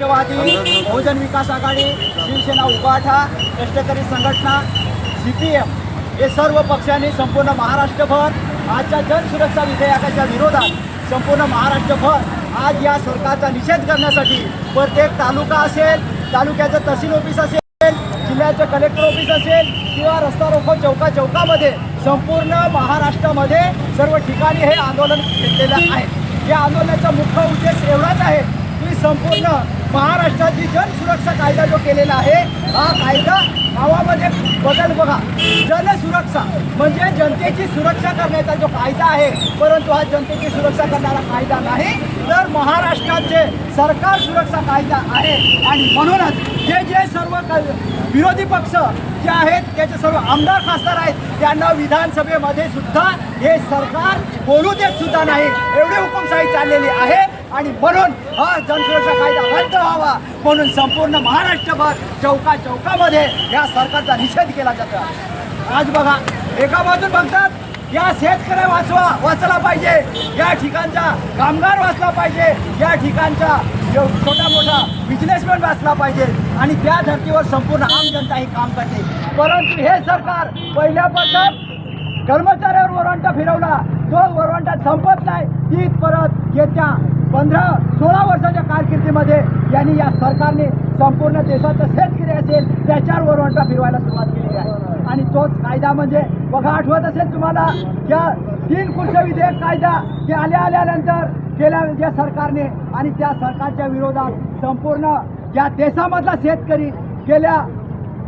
राष्ट्रवादी बहुजन विकास आघाडी शिवसेना उभाठा कष्टकरी संघटना C P M हे सर्व पक्षांनी संपूर्ण महाराष्ट्रभर आजच्या जनसुरक्षा विधेयकाच्या विरोधात संपूर्ण महाराष्ट्रभर आज या सरकारचा निषेध करण्यासाठी प्रत्येक तालुका असेल तालुक्याचं तहसील ऑफिस असेल जिल्ह्याचं कलेक्टर ऑफिस असेल किंवा रस्ता रोखो चौका चौकामध्ये संपूर्ण महाराष्ट्रामध्ये सर्व ठिकाणी हे आंदोलन घेतलेलं आहे. या आंदोलनाचा मुख्य उद्देश एवढाच आहे की संपूर्ण महाराष्ट्राची जनसुरक्षा कायदा जो केलेला आहे हा कायदा गावामध्ये बदल बघा. जनसुरक्षा म्हणजे जनतेची सुरक्षा करण्याचा जो कायदा आहे परंतु हा जनतेची सुरक्षा करणारा कायदा नाही तर महाराष्ट्राचे सरकार सुरक्षा कायदा आहे आणि म्हणूनच जे जे सर्व विरोधी पक्ष जे आहेत त्याचे सर्व आमदार खासदार आहेत त्यांना विधानसभेमध्ये सुद्धा हे सरकार बोलू देत सुद्धा नाही. एवढी हुकुमशाही चाललेली आहे. आणि म्हणून हा जनसुरक्षा कायदा रद्द व्हावा म्हणून संपूर्ण महाराष्ट्रभर चौका चौकामध्ये या सरकारचा निषेध केला जातो. आज बघा एका बाजून बघतात या शेतकऱ्या वाचवा वाचला पाहिजे. या ठिकाणचा कामगार वाचला पाहिजे. या ठिकाणचा छोटा मोठा बिझनेसमॅन वाचला पाहिजे. आणि त्या धर्तीवर संपूर्ण आम जनता ही काम करते. परंतु हे सरकार पहिल्यापासून कर्मचाऱ्यावर वरवंटा फिरवला. तो वरवंटा संपत नाही. ती परत येत्या पंधरा सोळा वर्षाच्या कारकिर्दीमध्ये यांनी या सरकारने संपूर्ण देशाचं शेतकरी असेल त्याच्यावर वरवंटा फिरवायला सुरुवात केली आहे. आणि तोच कायदा म्हणजे बघा आठवत असेल तुम्हाला या तीन कृषी विधेयक कायदा हे आल्या आल्यानंतर केल्या ज्या सरकारने आणि त्या सरकारच्या विरोधात संपूर्ण या देशामधला शेतकरी गेल्या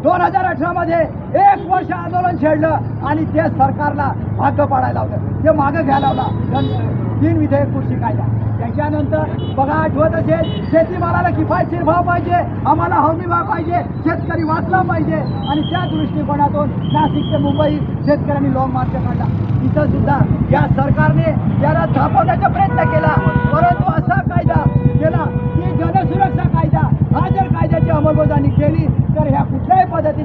दोन हजार अठरामध्ये एक वर्ष आंदोलन छेडलं आणि ते सरकारला भाग्य पाडायला लावलं. ते मागं घ्यायला लावला. तीन विधेयक कृषी कायदा. त्याच्यानंतर बघा आठवत असेल शेतीमालाला किफायतशीर भाव पाहिजे आम्हाला हमी भाव पाहिजे शेतकरी वाचला पाहिजे. आणि त्या दृष्टिकोनातून नाशिक ते मुंबई शेतकऱ्यांनी लॉंग मार्च काढला. इथं सुद्धा या सरकारने याला थांबवण्याचा प्रयत्न केला. परंतु असा कायदा केला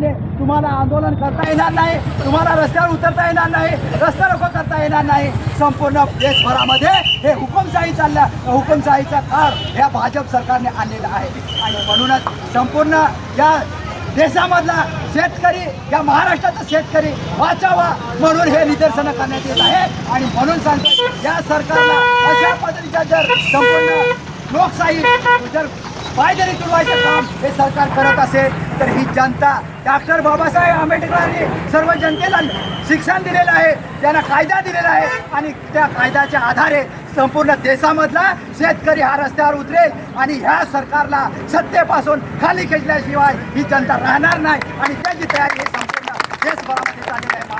कुठल्याही तुम्हाला आंदोलन करता येणार नाही तुम्हाला रस्त्यावर उतरता येणार नाही रस्ता रोको करता येणार नाही. संपूर्ण देशभरामध्ये हे हुकुमशाही चालल्या हुकुमशाहीचा काळ ह्या भाजप सरकारने आणलेला आहे. आणि म्हणूनच संपूर्ण या देशामधला शेतकरी या महाराष्ट्राचा शेतकरी वाचावा म्हणून हे निदर्शनं करण्यात येत आहे. आणि म्हणून सांगतो या सरकारला अशा पद्धतीच्या जर संपूर्ण लोकशाही जर पायदरी तुडवायचं काम हे सरकार करत असेल तर ही जनता डॉक्टर बाबासाहेब आंबेडकरांनी सर्व जनतेला शिक्षण दिलेलं आहे त्यांना कायदा दिलेला आहे आणि त्या कायद्याच्या आधारे संपूर्ण देशामधला शेतकरी हा रस्त्यावर उतरेल आणि ह्या सरकारला सत्तेपासून खाली खेचल्याशिवाय ही जनता राहणार नाही आणि त्याची तयारी हे संपूर्ण देशभरामध्ये चाललेली आहे.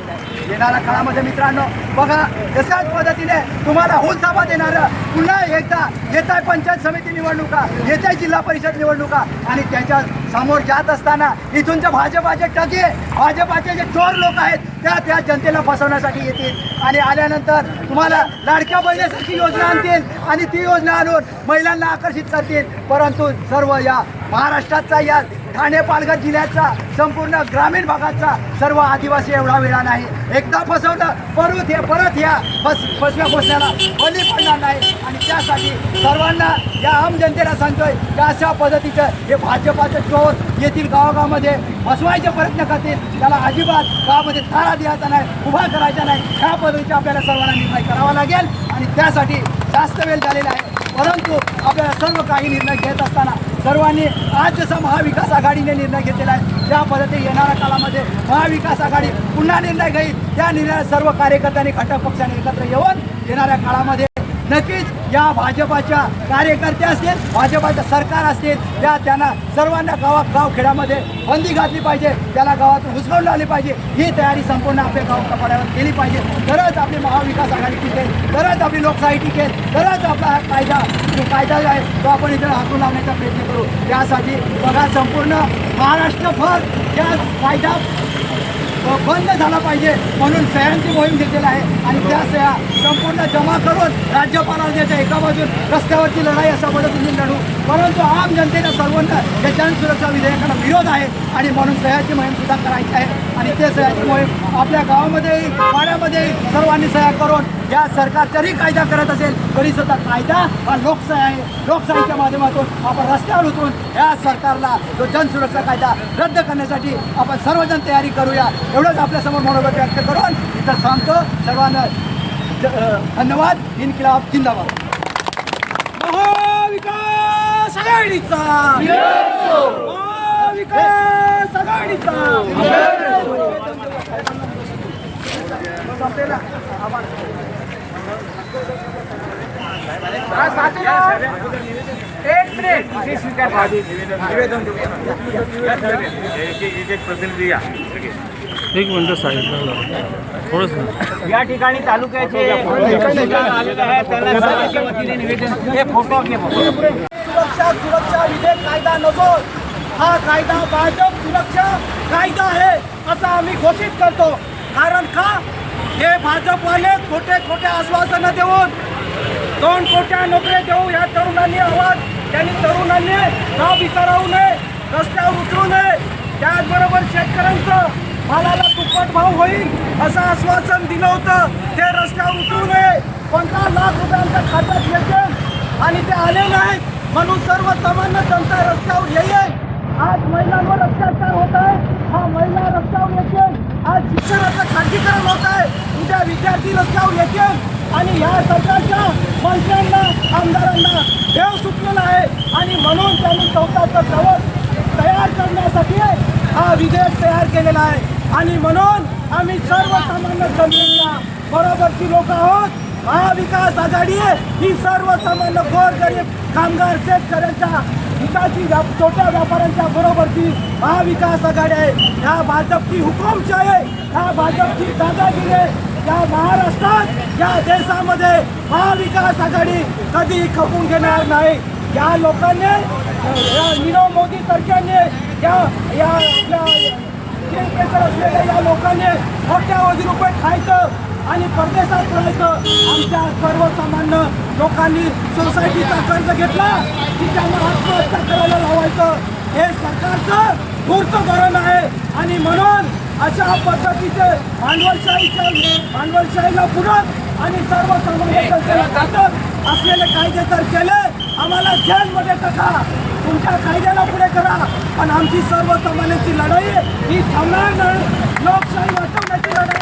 आहे. येणाऱ्या काळामध्ये मित्रांनो बघा तशाच पद्धतीने तुम्हाला हुलसाबा देणारं पुन्हा एकदा येत आहे पंचायत समिती निवडणुका येत आहे जिल्हा परिषद निवडणुका आणि त्याच्यासमोर जात असताना इथूनचे भाजपाचे टगे भाजपाचे जे चोर लोक आहेत त्या त्या जनतेला फसवण्यासाठी येतील. आणि आल्यानंतर तुम्हाला लाडक्या बहिणीसारखी योजना आणतील आणि ती योजना आणून महिलांना आकर्षित करतील. परंतु सर्व या महाराष्ट्राचा या ठाणे पालघर जिल्ह्याचा संपूर्ण ग्रामीण भागाचा सर्व आदिवासी एवढा वेळा नाही. एकदा फसवलं परत हे परत या. फस फसव्या फसण्याला बली पडणार नाही. आणि त्यासाठी सर्वांना या आम जनतेला सांगतोय की अशा पद्धतीचं हे भाजपाचं चोर येथील गावागावामध्ये फसवायचे प्रयत्न करतील. त्याला अजिबात गावामध्ये थारा द्यायचा नाही उभा करायचा नाही. ह्या पद्धतीचा आपल्याला सर्वांना निर्णय करावा लागेल. आणि त्यासाठी जास्त वेळ झालेला आहे. परंतु आपल्याला सर्व काही निर्णय घेत असताना सर्वांनी आज जसा महाविकास आघाडीने निर्णय घेतलेला आहे. त्या पद्धती येणाऱ्या काळामध्ये महाविकास आघाडी पुन्हा निर्णय घेईल त्या निर्णयात सर्व कार्यकर्त्यांनी घटक पक्षाने एकत्र येऊन येणाऱ्या काळामध्ये नक्कीच या भाजपाच्या कार्यकर्ते असतील भाजपाचं सरकार असतील त्या त्यांना सर्वांना गावा गाव खेड्यामध्ये बंदी घातली पाहिजे त्याला गावातून हुसकावून लावली पाहिजे ही तयारी संपूर्ण आपल्या गावच्या कपाड्यावर केली पाहिजे. तरच आपली महाविकास आघाडी टिकेल तरच आपली लोकशाही टिकेल तरच आपला हा कायदा जो कायदा जो आहे तो आपण इथे हातून लावण्याचा प्रयत्न करू. त्यासाठी बघा संपूर्ण महाराष्ट्रभर या कायदा बंद झाला पाहिजे म्हणून सह्यांची मोहीम घेतलेली आहे. आणि त्या सह्या संपूर्ण जमा करून राज्यपालाला त्याच्या एका बाजून रस्त्यावरची लढाई अशा पद्धतीने लढू. परंतु आम जनतेला सर्वांना या सुरक्षा विधेयकाला विरोध आहे आणि म्हणून सह्याची मोहीम सुद्धा करायची आहे. आणि ते सह्याची मोहीम आपल्या गावामध्ये पाड्यामध्ये सर्वांनी सह्या करून या सरकार जरी कायदा करत असेल तरी सुद्धा कायदा हा लोकशाही आहे. लोकशाहीच्या माध्यमातून आपण रस्त्यावर उतरून या सरकारला जो जनसुरक्षा कायदा रद्द करण्यासाठी आपण सर्वजण तयारी करूया. एवढंच आपल्यासमोर मनोगत व्यक्त करून इथं सांगतो. सर्वांना धन्यवाद. इन्किलाब जिंदाबाद. महाविकास आघाडीचा. महाविकास आघाडीचा. आभार. एक एक प्रतिनिधी या एक मिनटं साईडला थोडंसं या ठिकाणी तालुक्याचे आलेले आहेत त्यांना सर्वांच्या वतीने निवेदन हे फ़ोटो सुरक्षा सुरक्षा विधेयक कायदा नको हा कायदा भाजप सुरक्षा कायदा आहे असं आम्ही घोषित करतो. कारण का? हे भाजपवाले खोटे खोटे आश्वासनं देऊन दोन कोट्या नोकऱ्या देऊ या तरुणांनी आवाज. त्यांनी तरुणांनी नाव विचारावू नये रस्त्यावर उतरू नये. त्याचबरोबर शेतकऱ्यांचं मालाला दुप्पट भाव होईल असं आश्वासन दिलं होतं. ते रस्त्यावर उतरू नये. पंधरा लाख रुपयांच्या खात्यात येते आणि ते आले नाहीत म्हणून सर्वसामान्य जनता रस्त्यावर येईल. आज महिलांवर अत्याचार होत आहे. हा महिला रस्त्यावर येतील. आज शिक्षणाचं खाजगीकरण होत आहे. उद्या विद्यार्थी रस्त्यावर येतील. आणि या सरकारच्या मंत्र्यांना आमदारांना देव सुटलेला आहे. आणि म्हणून त्यांनी चौकाचं कवच तयार करण्यासाठी हा विधेयक तयार केलेला आहे. आणि म्हणून आम्ही सर्वसामान्य जनतेच्या बरोबरची लोक आहोत. महाविकास आघाडी आहे ही सर्वसामान्य गोरगरीब कामगार शेतकऱ्यांच्या हिताची व्याप छोट्या व्यापाऱ्यांच्या बरोबरची महाविकास आघाडी आहे. ह्या भाजपची हुकुमशाही आहे. ह्या भाजपची दादागिरी आहे. या महाराष्ट्रात या देशामध्ये महाविकास आघाडी कधी खपून घेणार नाही. या लोकांनी या नीरव मोदी सरकारने या या असलेल्या या लोकांनी कोट्यावधी रुपये खायचं आणि परदेशात राहायचं आमच्या सर्वसामान्य लोकांनी सोसायटीचा कर्ज घेतला. की त्यांना आत्महत्या करायला लावायचं. हे सरकारचं धूर्त धोरण आहे. आणि म्हणून अशा पद्धतीचे भांडवलशाहीच्या भांडवलशाहीला पुरत आणि सर्वसामान्य घातक असलेले कायदे तर केले आम्हाला जेलमध्ये टाका. तुमच्या कायद्याला पुढे करा. पण आमची सर्वसामान्यांची लढाई ही थांबणार नाही. लोकशाही वाचवण्याची लढाई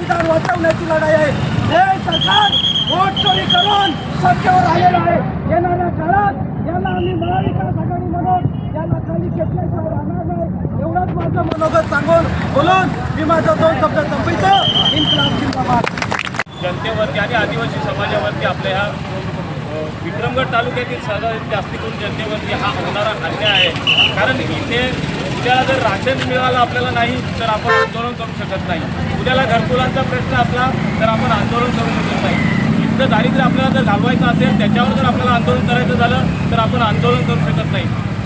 संविधान वाचवण्याची लढाई आहे. हे सरकार वोट चोरी करून सत्तेवर आलेलं आहे. येणाऱ्या काळात याला आम्ही महाविकास आघाडी म्हणून याला खाली घेतल्याशिवाय राहणार नाही. एवढंच माझं मनोगत सांगून बोलून मी माझं दोन शब्द संपवितो. इन्कलाब जिंदाबाद. जनतेवरती आणि आदिवासी समाजावरती आपल्या ह्या विक्रमगड तालुक्यातील सर्वात जास्ती करून जनतेवरती हा होणारा अन्याय आहे. कारण इथे उद्याला जर राशन मिळालं आपल्याला नाही तर आपण आंदोलन करू शकत नाही. उद्याला घरकुलांचा प्रश्न असला तर आपण आंदोलन करू शकत नाही. इथलं दारिद्र्य आपल्याला जर घालवायचं असेल त्याच्यावर जर आपल्याला आंदोलन करायचं झालं तर आपण आंदोलन करू शकत नाही.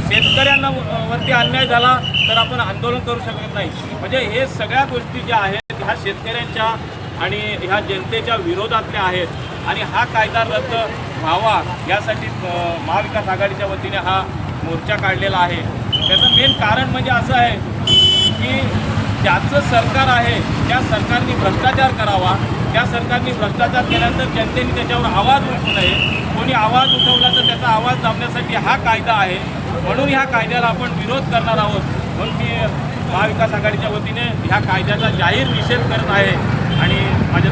शेतकऱ्यांना वरती अन्याय झाला तर आपण आंदोलन करू शकत नाही. म्हणजे हे सगळ्या गोष्टी ज्या आहेत ह्या शेतकऱ्यांच्या आणि ह्या जनतेच्या विरोधातल्या आहेत. आणि हा कायदा रद्द व्हावा यासाठी महाविकास आघाडीच्या वतीने हा मोर्चा काढलेला आहे. त्याचं मेन कारण म्हणजे असं आहे की ज्याचं सरकार आहे त्या सरकारने भ्रष्टाचार करावा. त्या सरकारने भ्रष्टाचार केल्यानंतर जनतेने त्याच्यावर आवाज उठवू नये. कोणी आवाज उठवला तर त्याचा आवाज दाबण्यासाठी हा कायदा आहे. म्हणून ह्या कायद्याला आपण विरोध करणार आहोत. म्हणून मी महाविकास आघाडीच्या वतीने ह्या कायद्याचा जाहीर निषेध करत आहे. आणि माझ्या